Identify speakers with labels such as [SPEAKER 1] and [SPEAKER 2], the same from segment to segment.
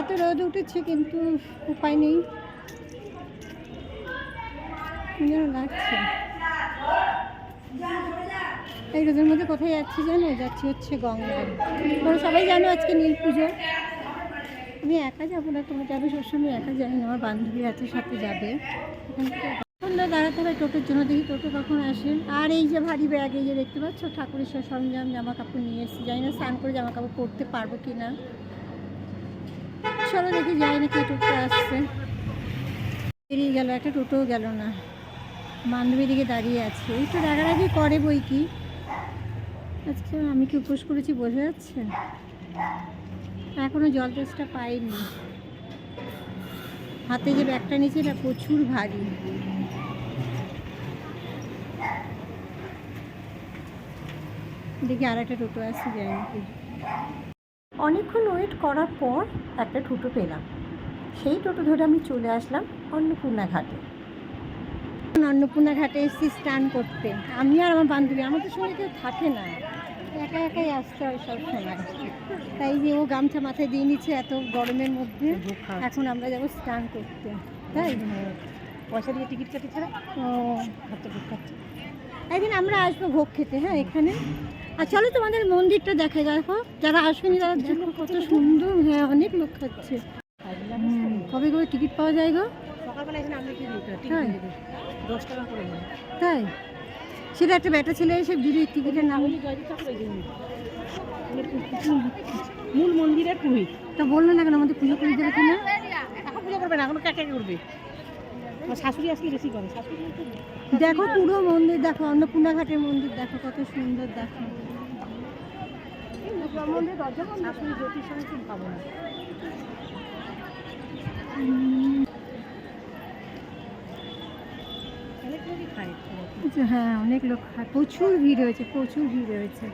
[SPEAKER 1] এত রোদ উঠেছে কিন্তু উপায় নেই। লাগছে। এই রোদের মধ্যে কোথায় যাচ্ছি জানো? যাচ্ছি হচ্ছে গঙ্গায়। তোমরা সবাই জানো আজকে নীল পুজো। আমি একা যাব না, তোমার যাবে সবসময় একা যাই না, আমার বান্ধবী আছে, সাথে যাবে। সন্ধ্যা দাঁড়াতে হবে টোটোর জন্য, দেখি টোটো কখন আসে। আর এই যে ভারী ব্যাগ, এই যে দেখতে পাচ্ছ, ঠাকুরের সব সরঞ্জাম জামা কাপড় নিয়ে এসেছি। জানি না স্নান করে জামা কাপড় পরতে পারব কি না চলো দেখি, যাই নাকি টোটো আসছে। বেরিয়ে গেল, একটা টোটোও গেল না। বান্ধবী দিকে দাঁড়িয়ে আছে। একটু রাগারাগি করে বই কি? আজকে আমি কি উপোস করেছি, বোঝা যাচ্ছে? এখনও জল তেষ্টা পাইনি। হাতে যে ব্যাগটা নিয়েছে এটা প্রচুর ভারী। দেখি আর একটা টোটো আসছে যাই অনেকক্ষণ ওয়েট করার পর একটা টোটো পেলাম। সেই টোটো ধরে আমি চলে আসলাম অন্নপূর্ণা ঘাটে। অন্নপূর্ণা ঘাটে এসেছি স্নান করতে। আমি আর আমার বান্ধবী আমাদের সঙ্গে কেউ থাকে না। একা একাই আসতে হয় সব সময়। তাই যে ও গামছা মাথায় দিয়ে নিচ্ছে এত গরমের মধ্যে। এখন আমরা যাব স্নান করতে। তাই?
[SPEAKER 2] পয়সা দিয়ে টিকিট কাটি ছাড়া?
[SPEAKER 1] ও। একদিন আমরা আসব ভোগ খেতে হ্যাঁ এখানে। আর চলো তোমাদের মন্দিরটা দেখে দেখো যারা আসবেনি তারা দেখো কত সুন্দর হ্যাঁ অনেক লোক খাচ্ছে। কবে করে টিকিট পাওয়া যায় গো?
[SPEAKER 2] সকালবেলা এখানে আমরা কি টিকিট
[SPEAKER 1] তাই? সেটা একটা ব্যাটা ছেলে এসে দিদি টিকিটের নাম
[SPEAKER 2] মূল মন্দিরের পুরোহিত।
[SPEAKER 1] তা বলল না কেন? আমাদের পুজো করে দেবে কিনা?
[SPEAKER 2] এখন পুজো করবে না এখন কাকে করবে? শাশুড়ি আসলে বেশি করে শাশুড়ি
[SPEAKER 1] দেখো পুরো মন্দির দেখো অন্নপূর্ণা ঘাটের মন্দির দেখো কত সুন্দর দেখো।
[SPEAKER 2] মন্দির দরজা শাশুড়ি জ্যোতির সঙ্গে তুমি পাবো না। খায়।
[SPEAKER 1] হ্যাঁ অনেক লোক খায় প্রচুর ভিড় হয়েছে প্রচুর ভিড় হয়েছে।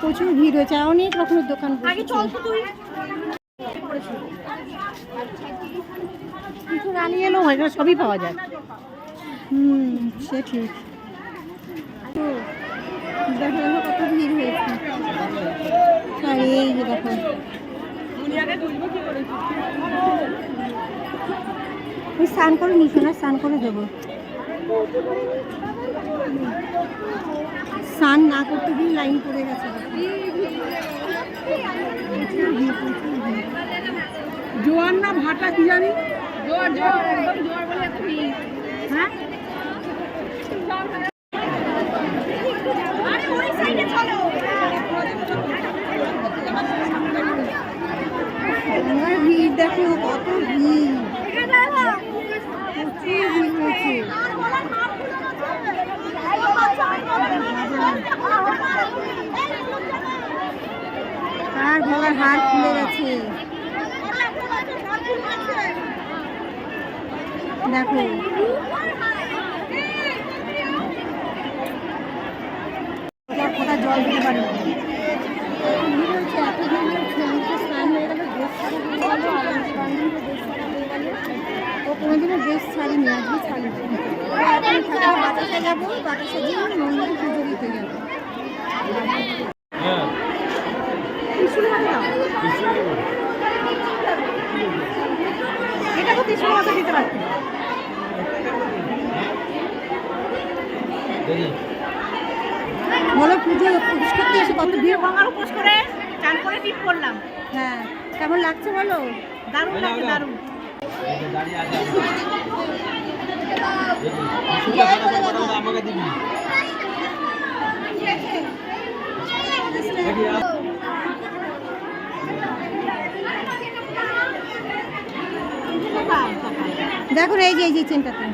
[SPEAKER 1] প্রচুর ভিড় হয়েছে অনেক রকমের দোকান
[SPEAKER 2] কিছু রানি এলো হয় সবই পাওয়া যায়।
[SPEAKER 1] হুম সে ঠিক। তো দেখো দেখো কত ভিড় হয়েছে। আর এই দেখো। ওই স্নান করে নিস না স্নান করে দেবো। স্নান না করতে গিয়ে লাইন পড়ে গেছে।
[SPEAKER 2] জোয়ার না ভাটা কি জানি? জোয়ার জোয়ার একদম জোয়ার বলে হ্যাঁ
[SPEAKER 1] গঙ্গার ভিড় দেখো কত ভিড় প্রচুর ভিড় হয়েছে আর গলার হার খুলে গেছে। দেখো। কোথাও জল দিতে পারি আমার ও কোনোদিনও ড্রেস ছাড়িনি আজকে ছাড়িনি। বাতাসে যাব। বাতাসে গিয়ে মন্দিরে পুজো দিতে যাব।
[SPEAKER 2] এটা তো তিনশো টাকা দিতে পারছি
[SPEAKER 1] বলো পুজো উপোস করতে এসে কত ভিড়
[SPEAKER 2] গঙ্গার উপোস করে চান করে টিপ করলাম
[SPEAKER 1] হ্যাঁ কেমন লাগছে বলো
[SPEAKER 2] দারুণ লাগে দারুণ
[SPEAKER 3] আমাকে দিবি
[SPEAKER 1] দেখো এই যে এই যে চেনটাতে।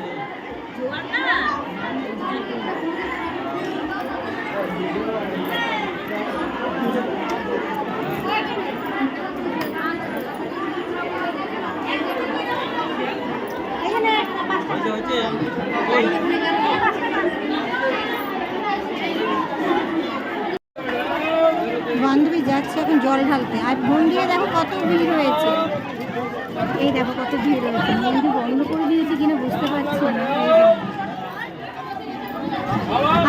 [SPEAKER 1] বান্ধবী যাচ্ছে এখন জল ঢালতে। আর মন্দিরে দেখো কত ভিড় হয়েছে। এই দেখো কত ভিড় হয়েছে মন্দির বন্ধ করে দিয়েছে কিনা বুঝতে পারছি না।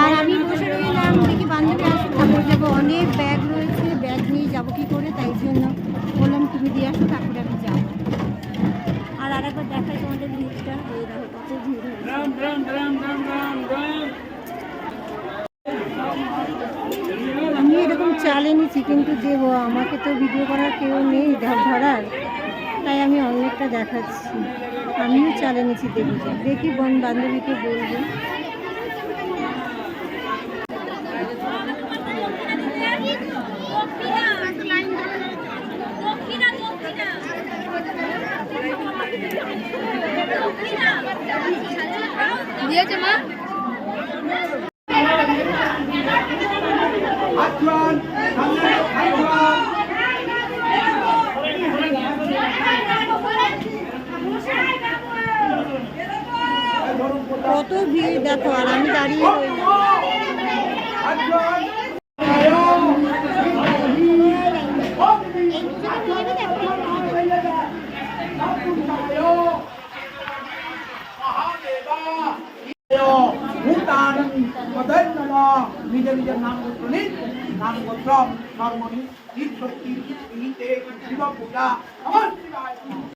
[SPEAKER 1] আর আমি বসে রইলাম দেখি বান্ধবী আসো ঠাকুর যাব অনেক ব্যাগ রয়েছে ব্যাগ নিয়ে যাব কি করে তাই জন্য বললাম তুমি দিয়ে আসো তারপরে আমি যাব। আর আরেকবার দেখাই তোমাদের ভিড়টা। এই দেখো কত ভিড় আমি এরকম চাল এনেছি কিন্তু দেবো আমাকে তো ভিডিও করার কেউ নেই ধর ধরার। তাই আমি অনেকটা দেখাচ্ছি। আমিও চাল এনেছি দেখি। দেখি বোন বান্ধবীকে বলব।
[SPEAKER 2] দিয়েছে মা।
[SPEAKER 1] কত ভিড়, দেখো, আর আমি দাঁড়িয়ে রইলাম।
[SPEAKER 4] ভূতান পদন্নম নিজ নিজ নাম গোত্র শক্তি শিব পূজা নমঃ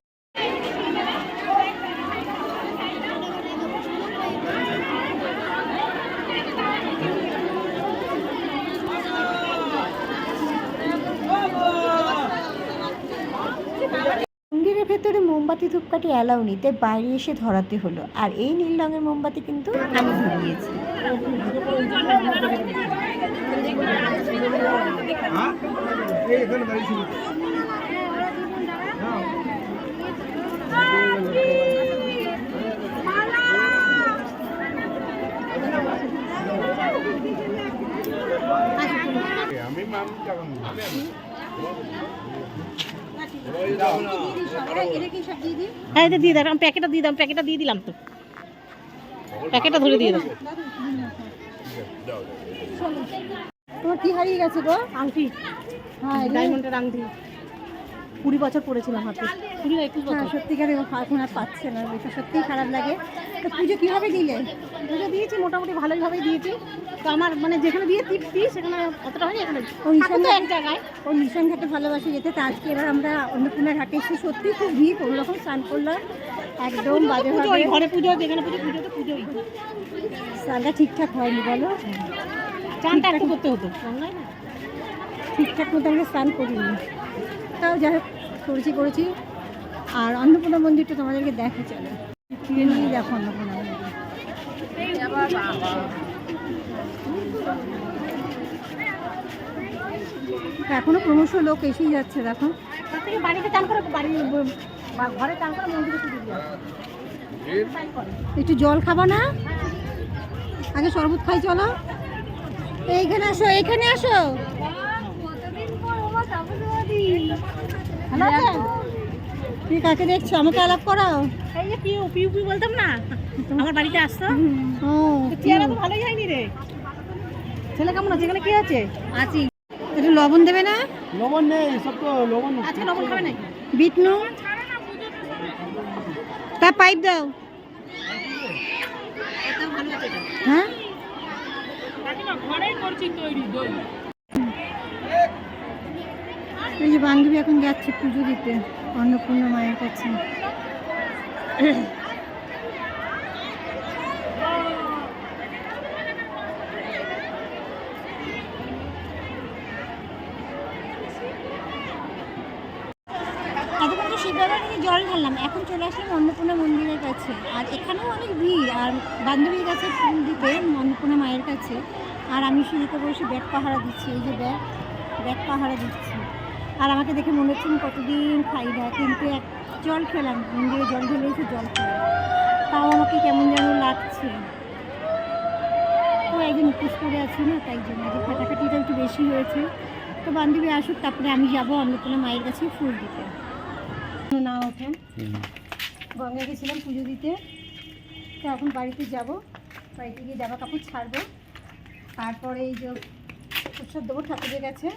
[SPEAKER 1] ভেতরে মোমবাতি, ধূপকাঠি অ্যালাউ নিতে বাইরে এসে ধরাতে হলো। আর এই নীল রঙের মোমবাতি কিন্তু আমি ধরিয়েছি।
[SPEAKER 5] হ্যাঁ এটা দিয়ে দাও প্যাকেটটা দিয়ে দাম প্যাকেটটা দিয়ে দিলাম তো। প্যাকেটটা ধরে দিয়ে দাও।
[SPEAKER 1] তোমার কি হারিয়ে গেছে গো?
[SPEAKER 5] আংটি।
[SPEAKER 1] হ্যাঁ
[SPEAKER 5] ডায়মন্ডের আংটি। কুড়ি বছর পড়েছিলাম হাতে। কুড়ি বা একুশ
[SPEAKER 1] হ্যাঁ
[SPEAKER 5] বছর
[SPEAKER 1] সত্যিকারে এখন আর পাচ্ছে না এটা সত্যিই খারাপ লাগে। তো পুজো কীভাবে দিলে?
[SPEAKER 5] পুজো দিয়েছি মোটামুটি ভালোইভাবেই দিয়েছি। তো আমার মানে যেখানে দিয়ে সেখানে অতটা হয়নি এখানে এক জায়গায়।
[SPEAKER 1] ও ঘাটে ভালোবাসে যেতে তা আজকে এবার আমরা অন্নপূর্ণা ঘাটে এসে সত্যি খুব ভিড় কোনো রকম স্নান করলাম একদম বাজে
[SPEAKER 5] ঘরে পুজো যেখানে পুজো পুজো তো পুজোই
[SPEAKER 1] স্নানটা ঠিকঠাক হয়নি বলো?
[SPEAKER 5] একটু করতে হতো।
[SPEAKER 1] ঠিকঠাক মতো আমরা স্নান করিনি। তাও যাই হোক করেছি করেছি। আর অন্নপূর্ণা মন্দিরটা তোমাদেরকে দেখা চলে ফিরে নিয়ে দেখো অন্নপূর্ণা মন্দির এখনও ক্রমশ লোক এসেই যাচ্ছে দেখো
[SPEAKER 5] বাড়িতে চান করে বাড়ি ঘরে চান করে মন্দিরে পুজো দিয়ে আসে। তাই করে।
[SPEAKER 1] একটু জল খাব না আগে শরবত খাই চলো এইখানে আসো এইখানে আসো
[SPEAKER 5] ভালো আছেন?
[SPEAKER 1] তুমি কাকে দেখছ? আমাকে আলাপ করাও।
[SPEAKER 5] এই যে পিউ পিউ পিউ বলতাম না? আমার বাড়িতে আসতো।
[SPEAKER 1] ও
[SPEAKER 5] চেহারা তো ভালোই হয়নি রে। ছেলে কেমন আছে? এখানে কি আছে?
[SPEAKER 1] আছি। একটু লবণ দেবে না?
[SPEAKER 3] লবণ নেই সব তো লবণ
[SPEAKER 5] আজকে লবণ খাবে নাকি?
[SPEAKER 1] বিট তা পাইপ দাও। হ্যাঁ? এই যে বান্ধবী এখন যাচ্ছে পুজো দিতে, অন্নপূর্ণা মায়ের কাছে। জল ঢাললাম, এখন চলে আসলাম অন্নপূর্ণা মন্দিরের কাছে। আর এখানেও অনেক ভিড়, আর বান্ধবীর কাছে ফুল দিতে, অন্নপূর্ণা মায়ের কাছে। আর আমি সিঁড়িতে বসে ব্যাগ পাহারা দিচ্ছি, এই যে ব্যাগ ব্যাগ পাহারা দিচ্ছি। আর আমাকে দেখে মনে হচ্ছে আমি কতদিন খাই না কিন্তু এক জল খেলাম মন্দিরে জল ঢেলে এসে জল খেলাম। তাও আমাকে কেমন যেন লাগছে। তো একদিন উপোস করে আছি না তাই জন্য যে ফাটাফাটিটা একটু বেশি হয়েছে। তো বান্ধবী আসুক তারপরে আমি যাব অন্নপূর্ণা মায়ের কাছে ফুল দিতে। না ওঠে। গঙ্গা গেছিলাম পুজো দিতে। তো এখন বাড়িতে যাব। বাড়িতে গিয়ে জামা কাপড় ছাড়বো। তারপরে এই যে প্রসাদ দেবো ঠাকুরের কাছে।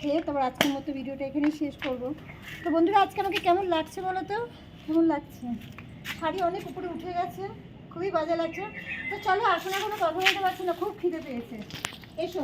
[SPEAKER 1] খেয়ে তারপর আজকের মতো ভিডিওটা এখানেই শেষ করব। তো বন্ধুরা, আজকে আমাকে কেমন লাগছে বলো তো? কেমন লাগছে? শাড়ি অনেক উপরে উঠে গেছে, খুবই বাজে লাগছে। তো চলো আসলে কোনো কথা বলতে পারছি না, খুব খিদে পেয়েছে। এসো।